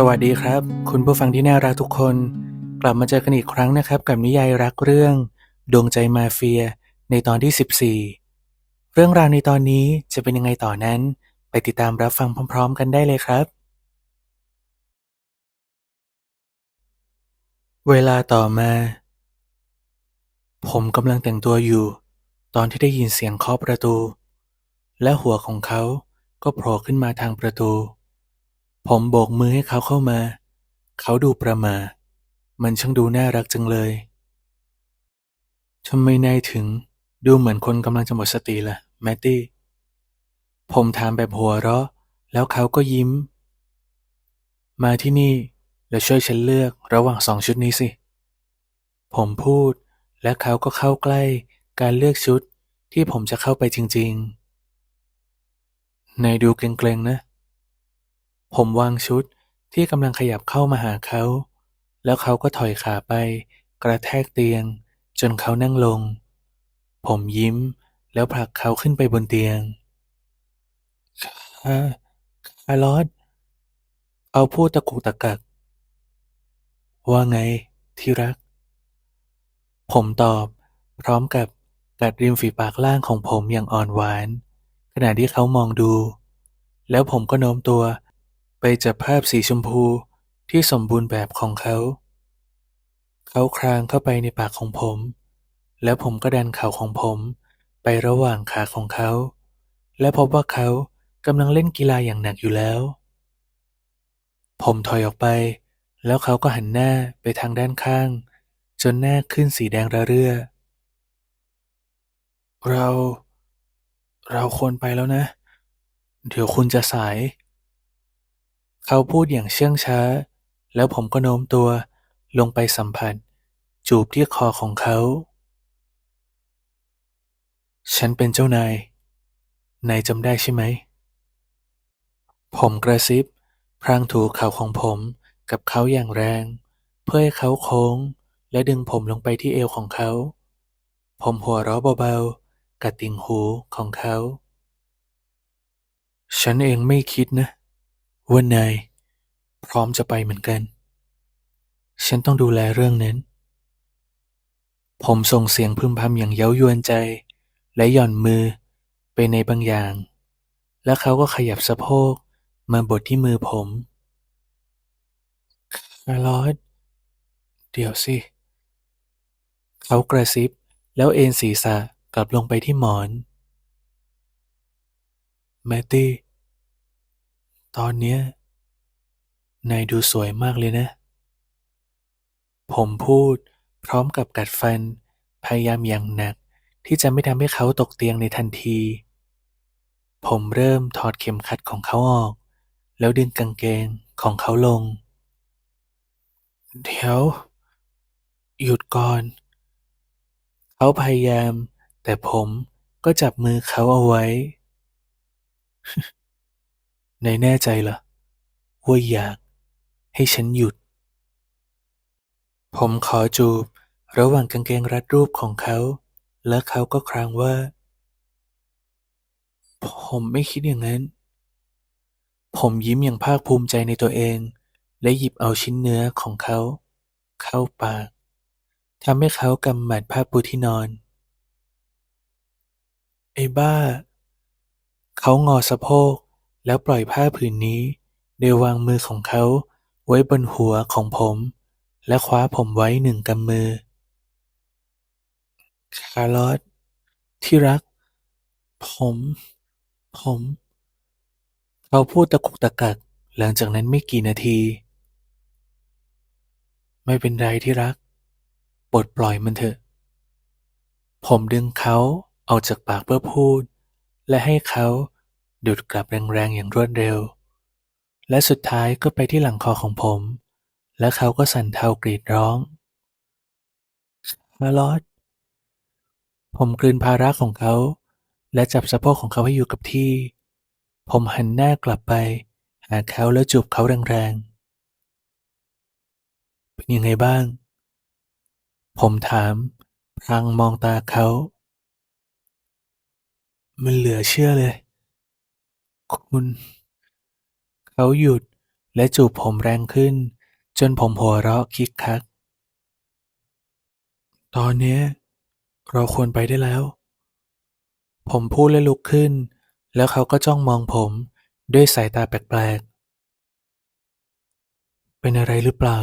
สวัสดีครับ คุณผู้ฟังที่น่ารักทุกคน กลับมาเจอกันอีกครั้งนะครับ กับนิยายรักเรื่อง ดวงใจมาเฟีย ในตอนที่ 14 เรื่องราวในตอนนี้จะเป็นยังไงต่อนั้น ไปติดตามรับฟังพร้อม ๆ กันได้เลยครับ เวลาต่อมา ผมกำลังแต่งตัวอยู่ ตอนที่ได้ยินเสียงเคาะประตู และหัวของเขาก็โผล่ขึ้นมาทางประตู ผมโบกมือให้เขาเข้ามา เขาดูประมา มันช่างดูน่ารักจังเลยทำไมนายถึงดูเหมือนคนกำลังจะหมดสติล่ะ แมตตี้ ผมถามแบบหัวเราะ แล้วเขาก็ยิ้ม มาที่นี่ แล้วช่วยฉันเลือกระหว่างสองชุดนี้สิ ผมพูด และเขาก็เข้าใกล้การเลือกชุดที่ผมจะเข้าไปจริง ๆ นายดูเกรงๆนะ ผมวางชุดที่กำลังขยับเข้ามาหาเขา แล้วเขาก็ถอยขาไป กระแทกเตียง จนเขานั่งลง ผมยิ้มแล้วผลักเขาขึ้นไปบนเตียงคาคาร์ลอสเขาพูดตะกุกตะกัก ว่าไงที่รัก ผมตอบพร้อมกับกัดริมฝีปากล่างของผมอย่างอ่อนหวาน ขณะที่เขามองดู แล้วผมก็โน้มตัว ไปจับภาพสีชมพูที่สมบูรณ์แบบของเขา เขาคลางเข้าไปในปากของผม แล้วผมก็ดันเข่าของผมไประหว่างขาของเขา และพบว่าเขากำลังเล่นกีฬาอย่างหนักอยู่แล้ว ผมถอยออกไป แล้วเขาก็หันหน้าไปทางด้านข้าง จนหน้าขึ้นสีแดงระเรื่อ เรา เราควรไปแล้วนะ เดี๋ยวคุณจะสาย เขาพูดอย่างเชื่องช้า แล้วผมก็โน้มตัวลงไปสัมผัส จูบที่คอของเขา ฉันเป็นเจ้านาย นายจำได้ใช่ไหม ผมกระซิบ พรางถูเข่าของผมกับเขาอย่างแรง เพื่อให้เขาโค้ง และดึงผมลงไปที่เอวของเขา ผมหัวเราะเบาๆกัดติ่งหูของเขา ฉันเองไม่คิดนะ ว่านายพร้อมจะไปเหมือนกัน ฉันต้องดูแลเรื่องนั้น ผมส่งเสียงพึมพำอย่างเย้ายวนใจ และหย่อนมือไปในบางอย่าง แล้วเขาก็ขยับสะโพกมาบดที่มือผมคาร์ลอสเดี๋ยวสิ เขากระซิบแล้วเอนศีรษะกลับลงไปที่หมอน แมตตี้ ตอนเนี้ยนายดูสวยมากเลยนะ ผมพูดพร้อมกับกัดฟัน พยายามอย่างหนักที่จะไม่ทำให้เขาตกเตียงในทันที ผมเริ่มถอดเข็มขัดของเขาออก แล้วดึงกางเกงของเขาลง เดี๋ยว หยุดก่อน เขาพยายาม แต่ผมก็จับมือเขาเอาไว้ นายแน่ใจเหรอว่าอยากให้ฉันหยุด ผมขอจูบระหว่างกางเกงรัดรูปของเขา และเขาก็ครางว่า ผมไม่คิดอย่างนั้น ผมยิ้มอย่างภาคภูมิใจในตัวเอง และหยิบเอาชิ้นเนื้อของเขา เข้าปากทำให้เขากำหมัดผ้าปูที่นอน ไอ้บ้า เขางอสะโพก แล้วปล่อยผ้าผืนนี้ โดยวางมือของเขาไว้บนหัวของผม และคว้าผมไว้หนึ่งกำมือ คาร์ลอสที่รัก ผม ผม เขาพูดตะกุกตะกัก หลังจากนั้นไม่กี่นาที ไม่เป็นไรที่รัก ปลดปล่อยมันเถอะ ผมดึงเขาออกจากปากเพื่อพูด และให้เขา ดูดกลับแรงๆอย่างรวดเร็ว และสุดท้ายก็ไปที่หลังคอของผม และเขาก็สั่นเทากรีดร้องคาลอสผมกลืนภาระของเขา และจับสะโพกของเขาให้อยู่กับที่ ผมหันหน้ากลับไป หาเขาแล้วจูบเขาแรงๆ เป็นยังไงบ้าง ผมถามพลางมองตาเขา มันเหลือเชื่อเลย คุณ เขาหยุดและจูบผมแรงขึ้น จนผมหัวเราะคิกคัก ตอนเนี้ย เราควรไปได้แล้ว ผมพูดและลุกขึ้น แล้วเขาก็จ้องมองผมด้วยสายตาแปลกๆ เป็นอะไรหรือเปล่า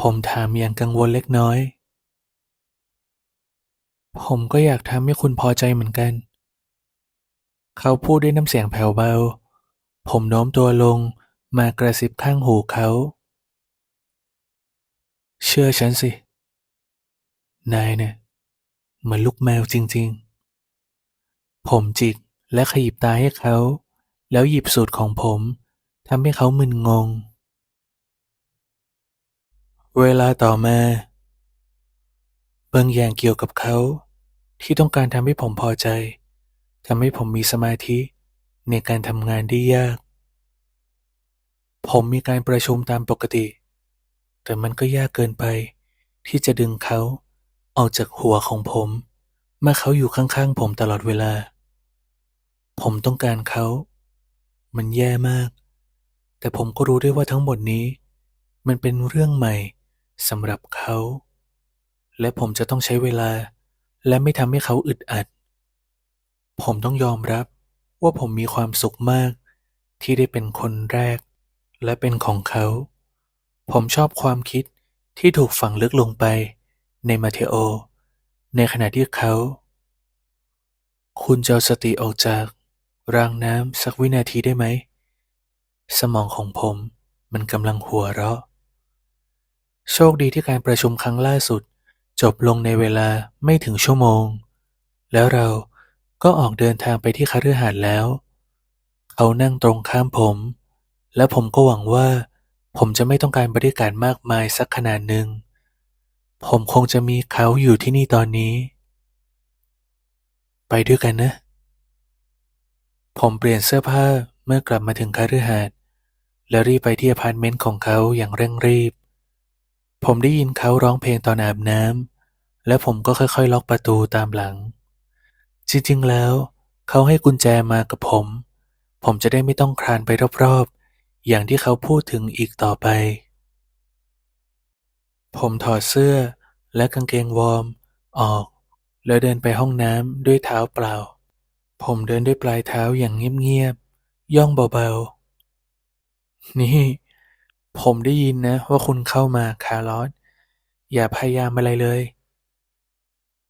ผมถามอย่างกังวลเล็กน้อย ผมก็อยากทำให้คุณพอใจเหมือนกัน เขาพูดด้วยน้ำเสียงแผ่วเบา ผมโน้มตัวลงมากระซิบข้างหูเขา เชื่อฉันสิ นายเนี่ยเหมือนลูกแมวจริง ๆ ผมจิกและขยิบตาให้เขา แล้วหยิบสูตรของผมทำให้เขามึนงง เวลาต่อมาบางอย่างเกี่ยวกับเขา ที่ต้องการทำให้ผมพอใจ ทำให้ผมมีสมาธิในการทำงานได้ยาก ผมมีการประชุมตามปกติ แต่มันก็ยากเกินไป ที่จะดึงเขาออกจากหัวของผมเมื่อเขาอยู่ข้างๆผมตลอดเวลา ผมต้องการเขา มันแย่มาก แต่ผมก็รู้ด้วยว่าทั้งหมดนี้ มันเป็นเรื่องใหม่สำหรับเขา และผมจะต้องใช้เวลา และไม่ทำให้เขาอึดอัด ผมต้องยอมรับว่าผมมีความสุขมากที่ได้เป็นคนแรก และเป็นของเขา ผมชอบความคิดที่ถูกฝังลึกลงไปในมาเทโอ ในขณะที่เขา คุณจะเอาสติออกจากรางน้ำสักวินาทีได้ไหม สมองของผมมันกำลังหัวเราะ โชคดีที่การประชุมครั้งล่าสุดจบลงในเวลาไม่ถึงชั่วโมง แล้วเรา ก็ออกเดินทางไปที่คฤหาสน์แล้ว เขานั่งตรงข้ามผม และผมก็หวังว่า ผมจะไม่ต้องการบริการมากมายสักขนาดหนึ่ง ผมคงจะมีเขาอยู่ที่นี่ตอนนี้ ไปด้วยกันนะ ผมเปลี่ยนเสื้อผ้าเมื่อกลับมาถึงคฤหาสน์และรีบไปที่อพาร์ตเมนต์ของเขาอย่างเร่งรีบ ผมได้ยินเขาร้องเพลงตอนอาบน้ำและผมก็ค่อยๆ ล็อกประตูตามหลัง จริงๆแล้ว เขาให้กุญแจมากับผม ผมจะได้ไม่ต้องคลานไปรอบๆ อย่างที่เขาพูดถึงอีกต่อไป ผมถอดเสื้อและกางเกงวอร์ม ออก แล้วเดินไปห้องน้ำด้วยเท้าเปล่า ผมเดินด้วยปลายเท้าอย่างเงียบๆ ย่องเบาๆ นี่ ผมได้ยินนะว่าคุณเข้ามาคาร์ลอสอย่าพยายามอะไรเลย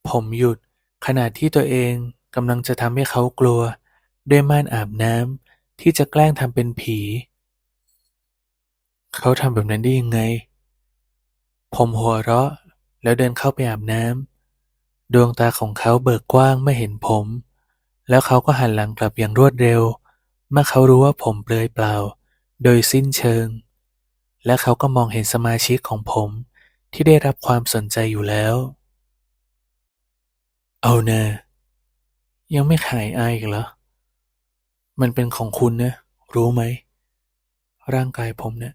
ผมหยุด ขณะที่ตัวเองกำลังจะทำให้เขากลัว ด้วยม่านอาบน้ำที่จะแกล้งทำเป็นผี เขาทำแบบนั้นได้ยังไง ผมหัวเราะแล้วเดินเข้าไปอาบน้ำดวงตาของเขาเบิกกว้างเมื่อเห็นผม แล้วเขาก็หันหลังกลับอย่างรวดเร็ว เมื่อเขารู้ว่าผมเปลือยเปล่า โดยสิ้นเชิง และเขาก็มองเห็นสมาชิกของผมที่ได้รับความสนใจอยู่แล้ว เอานะ ยังไม่หายอายอีกเหรอ มันเป็นของคุณนะ รู้ไหม ร่างกายผมเนี่ย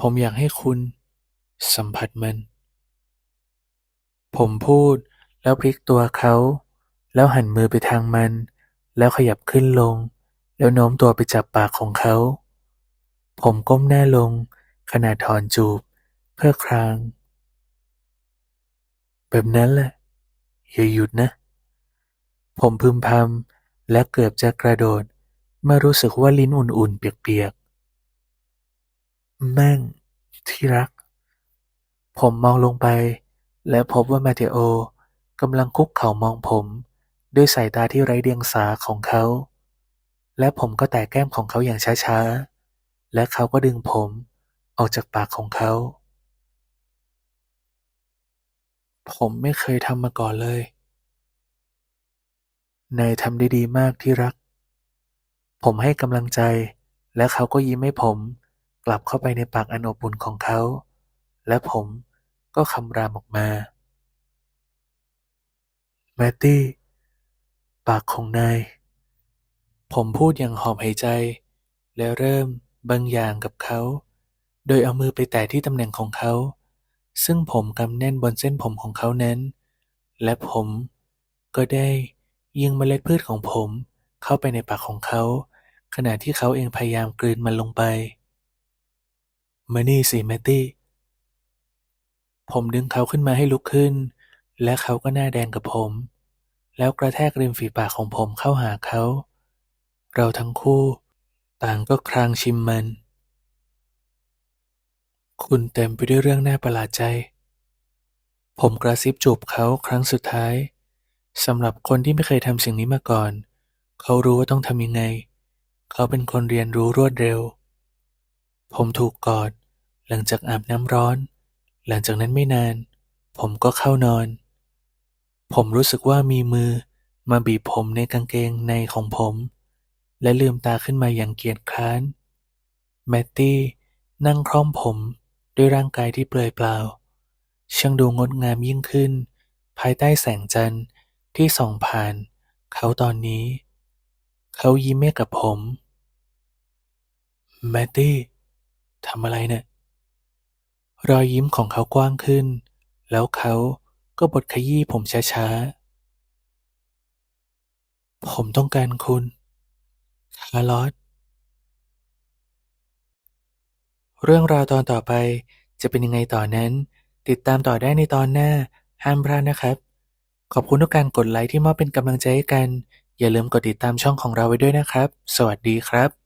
ผมอยากให้คุณสัมผัสมัน ผมพูดแล้วพลิกตัวเขา แล้วหันมือไปทางมัน แล้วขยับขึ้นลง แล้วโน้มตัวไปจับปากของเขา ผมก้มหน้าลง ขณะถอนจูบ เพื่อคราง แบบนั้นแหละ อย่าหยุดนะ ผมพึมพำและเกือบจะกระโดด เมื่อรู้สึกว่าลิ้นอุ่นๆ เปียกๆ แม่งที่รัก ผมมองลงไป และพบว่ามาเทโอกำลังคุกเข่ามองผม ด้วยสายตาที่ไร้เดียงสาของเขา และผมก็แตะแก้มของเขาอย่างช้าๆ และเขาก็ดึงผมออกจากปากของเขา ผมไม่เคยทำมาก่อนเลย นายทำได้ดีมากที่รัก ผมให้กำลังใจ และเขาก็ยิ้มให้ผม กลับเข้าไปในปากอันอบอุ่นของเขา และผมก็คำรามออกมา แมตตี้ ปากของนาย ผมพูดอย่างหอบหายใจ และเริ่มบางอย่างกับเขา โดยเอามือไปแตะที่ตำแหน่งของเขา ซึ่งผมกำแน่นบนเส้นผมของเขานั้น และผมก็ได้ยิงเมล็ดพืชของผมเข้าไปในปากของเขา ขณะที่เขาเองพยายามกลืนมันลงไปมานี่สิแมตตี้ ผมดึงเขาขึ้นมาให้ลุกขึ้น และเขาก็หน้าแดงกับผม แล้วกระแทกริมฝีปากของผมเข้าหาเขา เราทั้งคู่ ต่างก็ครางชิมมัน คุณเต็มไปด้วยเรื่องน่าประหลาดใจ ผมกระซิบจูบเขาครั้งสุดท้ายสำหรับคนที่ไม่เคยทำสิ่งนี้มาก่อน เขารู้ว่าต้องทำยังไง เขาเป็นคนเรียนรู้รวดเร็ว ผมถูกกอด หลังจากอาบน้ำร้อน หลังจากนั้นไม่นาน ผมก็เข้านอน ผมรู้สึกว่ามีมือมาบีบผมในกางเกงในของผม และลืมตาขึ้นมาอย่างเกียจคร้าน แมตตี้นั่งคล่อมผม ด้วยร่างกายที่เปลือยเปล่า ช่างดูงดงามยิ่งขึ้น ภายใต้แสงจันทร์ที่ส่องผ่าน เขาตอนนี้ เขายิ้มให้กับผม แมตตี้ทำอะไรเนี่ยรอยยิ้มของเขากว้างขึ้น แล้วเขาก็บดขยี้ผมช้าๆ ผมต้องการคุณ คาร์ลอส เรื่องราวตอนต่อไปจะเป็นยังไงต่อนั้น ติดตามต่อได้ในตอนหน้า ห้ามพลาดนะครับ ขอบคุณทุกการกดไลค์ที่มอบเป็นกำลังใจให้กัน อย่าลืมกดติดตามช่องของเราไว้ด้วยนะครับ สวัสดีครับ